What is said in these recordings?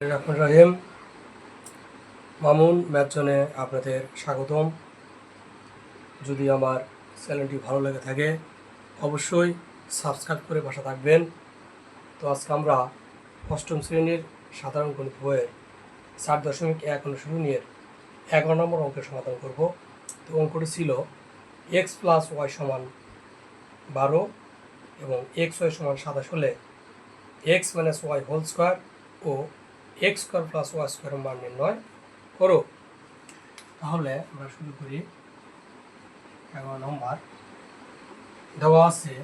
রহমান রহিম। মামুন ম্যাথজনে আপনাদের স্বাগতম। যদি আমার চ্যানেলটি ভালো লেগে থাকে, অবশ্যই সাবস্ক্রাইব করে বাসা থাকবেন। তো আজকে আমরা অষ্টম শ্রেণির সাধারণ গণিত বইয়ের চার দশমিক এক অনুশীলনীর এগারো নম্বর অঙ্কের সমাধান করব। তো অঙ্কটি ছিল এক্স প্লাস ওয়াই সমান বারো এবং এক্স ওয়াই সমান সাতাশ হলে X minus Y whole square ও এক্স স্কোয়ার প্লাস ওয়াই স্কোয়ারের মান নির্ণয় করো। তাহলে আমরা শুরু করি। এগারো নম্বর। দেওয়া আছে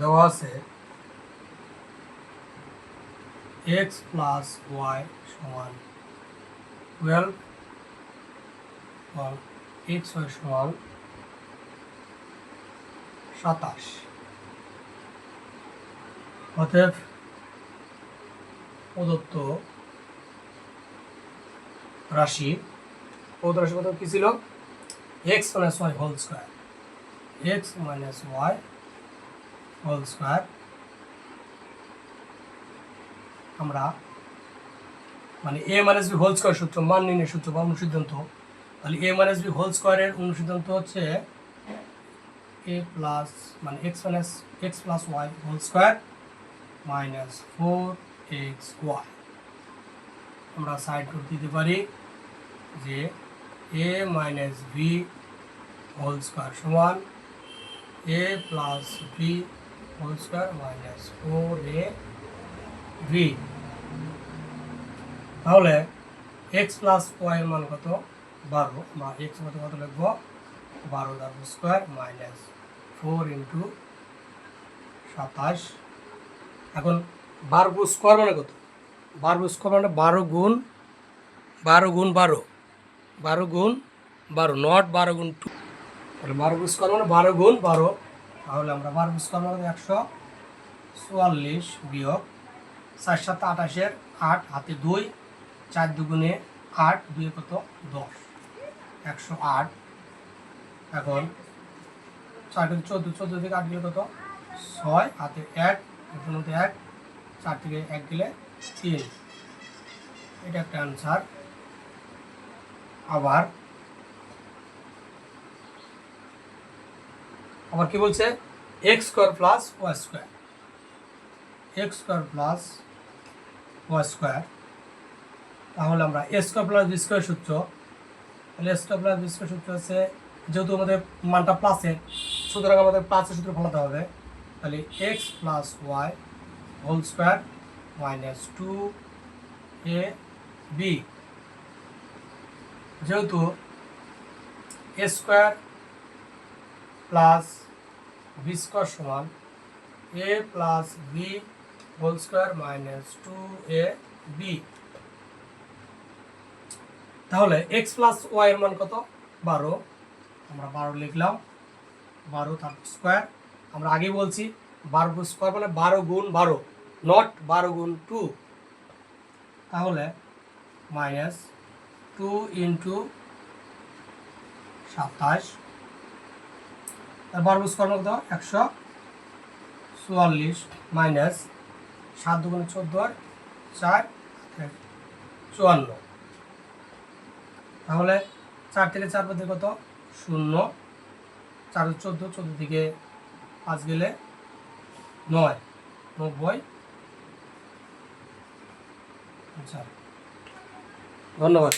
দেওয়া আছে এক্স প্লাস ওয়াই সমান টুয়েলভ এক্স ওয়াই সমান সাতাশ। অতএব প্রদত্ত রাশি প্রদত্ত রাশি কত কী ছিল? X minus Y whole square X minus Y whole square আমরা মানে A minus B whole square সূত্র, মান নির্ণয় সূত্র বা অনুসিদ্ধান্ত, তাহলে এ মাইনাস বি হোল স্কোয়ারের অনুসিদ্ধান্ত হচ্ছে এ প্লাস মানে X minus X plus Y whole square minus four X Y আমরা সাইড করে দিতে পারি যে A minus B whole square সমান A plus B whole square minus four A B তাহলে এক্স প্লাস ওয়াই মান কত? বারো। বা এক্স কত কত লিখব? বারো তার স্কোয়ার মাইনাস ফোর ইন্টু সাতাশ এখন বারো স্কোয়ার মানে কত? বারো স্কোয়ার মানে বারো গুণ বারো গুণ বারো। বারো গুণ বারো নট বারো গুণ টু তাহলে বারো স্কোয়ার মানে বারো গুণ বারো। তাহলে আমরা বারো স্কোয়ার মানে একশো চুয়াল্লিশ বিয়োগ চার সাত আঠাশের আট, হাতে দুই, চার দুগুণে আট দুই কত? দশ। একশো আট। এখন চার চোদ্দ চোদ্দ থেকে আট গেলে কত? ছয়, হাতে এক এখানে মধ্যে এক, চার থেকে এক গেলে তিন এটা একটা অ্যান্সার আবার। আবার কি বলছে? X square plus Y square X square plus Y square তাহলে আমরা A square plus B square সূত্র। তাহলে A square plus B square সূত্র হচ্ছে, যেহেতু আমাদের মানটা প্লাসের সুতরাং আমাদের প্লাসের সূত্র ফলাতে হবে। তাহলে X plus Y whole square minus two A B যেহেতু A square plus B square সমান A plus B whole square minus two A B তাহলে এক্স প্লাস ওয়াই এর মান কত? বারো। আমরা বারো লিখলাম। বারো তার স্কোয়ার আমরা আগেই বলছি, বারো স্কোয়ার মানে বারো গুণ বারো। নট বারো গুণ টু তাহলে মাইনাস টু ইন্টু সাতাশ। বারো স্কোয়ার মানে একশো চুয়াল্লিশ। মাইনাস সাত দুগুণে চোদ্দ আর চার চুয়ান্ন। তাহলে চার থেকে চার পথে কত? শূন্য। চার চোদ্দ চোদ্দ থেকে পাঁচ গেলে নয়। নব্বই। আচ্ছা। ধন্যবাদ।